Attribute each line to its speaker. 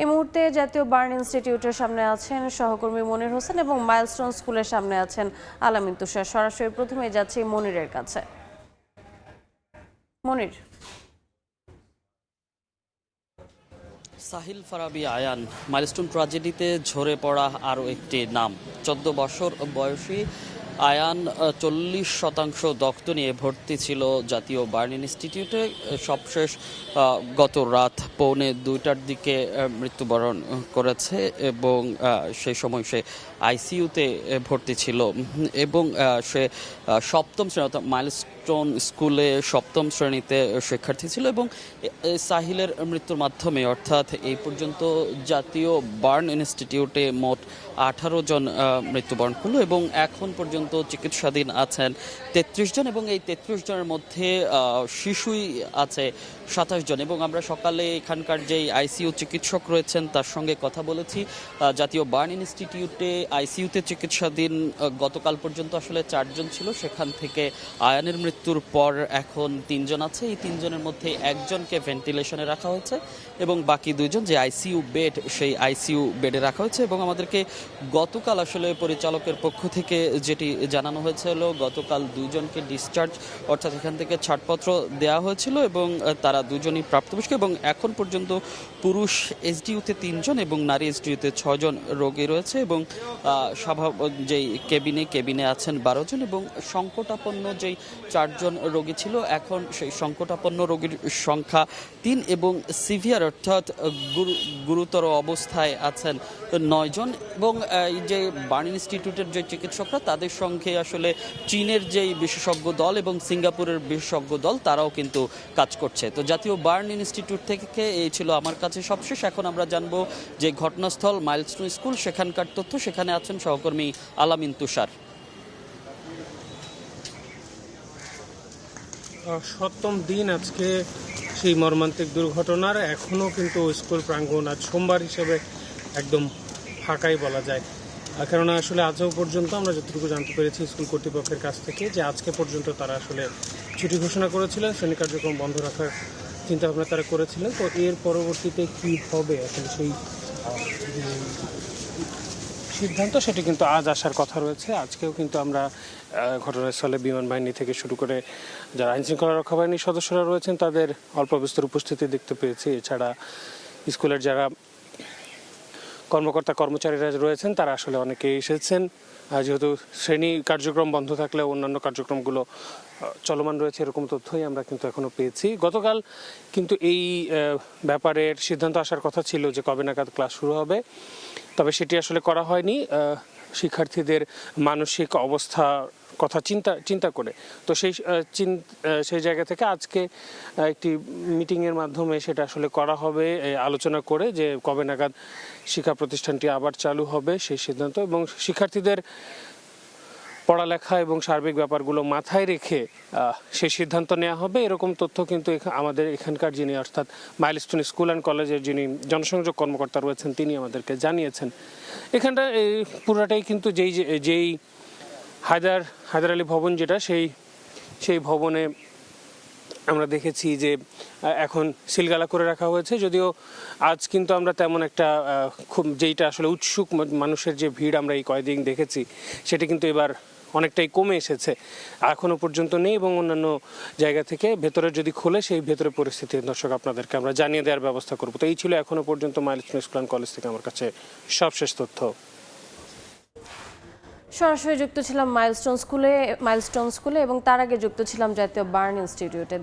Speaker 1: এই মুহূর্তে জাতীয় বার্ন ইনস্টিটিউটের সামনে আছেন সহকর্মী মনির হোসেন এবং মাইলস্টোন স্কুলের সামনে আছেন আলামিন তুষার। সরাসরি প্রথমে যাচ্ছি মনিরের কাছে। মনির।
Speaker 2: সাহিল ফারাবি আয়ান, মাইলস্টোন ট্রাজেডিতে ঝরে পড়া আরও একটি নাম। চোদ্দ বছর বয়সী আয়ান চল্লিশ শতাংশ দক্ত নিয়ে ভর্তি ছিল জাতীয় বার্ন ইনস্টিটিউটে। সবশেষ গত রাত পৌনে দুইটার দিকে মৃত্যুবরণ করেছে এবং সেই সময় সে আইসিইউতে ভর্তি ছিল। এবং সে সপ্তম শ্রেণি অর্থাৎ মাইলস্টোন স্কুলে সপ্তম শ্রেণীতে শিক্ষার্থী ছিল এবং সাহিলের মৃত্যুর মাধ্যমে, অর্থাৎ এই পর্যন্ত জাতীয় বার্ন ইনস্টিটিউটে মোট আঠারো জন মৃত্যুবরণ করল এবং এখন পর্যন্ত চিকিৎসাধীন আছেন তেত্রিশ জন এবং এই তেত্রিশ জনের মধ্যে শিশুই আছে সাতাশ জন এবং আমরা সকালে এখানকার যেই আইসিইউ চিকিৎসক রয়েছেন তার সঙ্গে কথা বলেছি। জাতীয় বার্ন ইনস্টিটিউটে আইসিইউতে চিকিৎসাধীন গতকাল পর্যন্ত আসলে চারজন ছিল, সেখান থেকে আয়ানের মৃত্যুর পর এখন তিনজন আছে। এই তিনজনের মধ্যে একজনকে ভেন্টিলেশনে রাখা হয়েছে এবং বাকি দুইজন যে আইসিইউ বেড, সেই আইসিইউ বেডে রাখা হয়েছে এবং আমাদেরকে গতকাল আসলে পরিচালকের পক্ষ থেকে যেটি জানানো হয়েছিল, গতকাল দুইজনকে ডিসচার্জ অর্থাৎ এখান থেকে ছাড়পত্র দেওয়া হয়েছিল এবং তারা দুজনই প্রাপ্তবয়স্ক এবং এখন পর্যন্ত পুরুষ এসডিউতে তিনজন এবং নারী এসডিউতে ছজন রোগী রয়েছে এবং স্বাভাব যেই কেবিনে কেবিনে আছেন বারো জন এবং সংকটাপন্ন যেই চারজন রোগী ছিল। এখন সেই সংকটাপন্ন রোগীর সংখ্যা তিন এবং সিভিয়ার অর্থাৎ গুরুতর অবস্থায় আছেন নয়জন এবং এই যে বার্ন ইনস্টিটিউটের যে চিকিৎসকরা, তাদের সঙ্গে আসলে চীনের যেই বিশেষজ্ঞ দল এবং সিঙ্গাপুরের বিশেষজ্ঞ দল, তারাও কিন্তু কাজ করছে। তো জাতীয় বার্ন ইনস্টিটিউট থেকে এই ছিল আমার কাছে সবশেষ। এখন আমরা জানব যে ঘটনাস্থল মাইলস্টোন স্কুল, সেখানকার তথ্য। সেখানে আছেন সহকর্মী আলামিন তুষার।
Speaker 3: সপ্তম দিন আজকে সেই মর্মান্তিক দুর্ঘটনার এখনও কিন্তু স্কুল প্রাঙ্গণ আজ সোমবার হিসেবে একদম ফাঁকাই বলা যায়। কেননা আসলে আজও পর্যন্ত আমরা যতটুকু জানতে পেরেছি স্কুল কর্তৃপক্ষের কাছ থেকে যে আজকে পর্যন্ত তারা আসলে ছুটি ঘোষণা করেছিলেন শ্রেণি কার্যক্রম বন্ধ রাখার চিন্তাভাবনা তারা করেছিলেন। তো এর পরবর্তীতে কি হবে আসলে সেই সিদ্ধান্ত, সেটি কিন্তু আজ আসার কথা রয়েছে। আজকেও কিন্তু আমরা ঘটনাস্থলে বিমান বাহিনী থেকে শুরু করে যারা আইন শৃঙ্খলা রক্ষা বাহিনীর সদস্যরা রয়েছেন, তাদের অল্প বিস্তর উপস্থিতি দেখতে পেয়েছি। এছাড়া স্কুলের যারা কর্মকর্তা কর্মচারীরা রয়েছেন, তারা আসলে অনেকে এসেছেন। যেহেতু শ্রেণি কার্যক্রম বন্ধ থাকলে অন্যান্য কার্যক্রমগুলো চলমান রয়েছে এরকম তথ্যই আমরা কিন্তু এখনও পেয়েছি। গতকাল কিন্তু এই ব্যাপারের সিদ্ধান্ত আসার কথা ছিল যে কবে নাগাদ ক্লাস শুরু হবে, তবে সেটি আসলে করা হয়নি। শিক্ষার্থীদের মানসিক অবস্থা কথা, চিন্তা চিন্তা করে। তো সেই সেই জায়গা থেকে আজকে একটি মিটিংয়ের মাধ্যমে সেটা আসলে করা হবে আলোচনা করে যে কবে নাগাদ শিক্ষা প্রতিষ্ঠানটি আবার চালু হবে সেই সিদ্ধান্ত এবং শিক্ষার্থীদের পড়ালেখা এবং সার্বিক ব্যাপারগুলো মাথায় রেখে সেই সিদ্ধান্ত নেওয়া হবে। এরকম তথ্য কিন্তু আমাদের এখানকার যিনি অর্থাৎ মাইলস্টোন স্কুল অ্যান্ড কলেজের যিনি জনসংযোগ কর্মকর্তা রয়েছেন, তিনি আমাদেরকে জানিয়েছেন। এখানটা পুরাটাই কিন্তু যেই যেই হায়দার হায়দার আলী ভবন যেটা, সেই সেই ভবনে আমরা দেখেছি যে এখন সিলগালা করে রাখা হয়েছে। যদিও আজ কিন্তু আমরা তেমন একটা খুব, যেইটা আসলে উৎসুক মানুষের যে ভিড় আমরা এই কয়েকদিন দেখেছি, সেটা কিন্তু এবার অনেকটাই কমে এসেছে। এখনও পর্যন্ত নেই এবং অন্যান্য জায়গা থেকে ভেতরে যদি খোলে, সেই ভেতরে পরিস্থিতি দর্শক আপনাদেরকে আমরা জানিয়ে দেওয়ার ব্যবস্থা করব। তো এই ছিল এখনও পর্যন্ত মাইলস্টোন স্কুল কলেজ থেকে আমার কাছে সবশেষ তথ্য।
Speaker 1: সরাসরি যুক্ত ছিলাম মাইলস্টোন স্কুলে মাইলস্টোন স্কুলে এবং তার আগে যুক্ত ছিলাম জাতীয় বার্ন ইনস্টিটিউটে।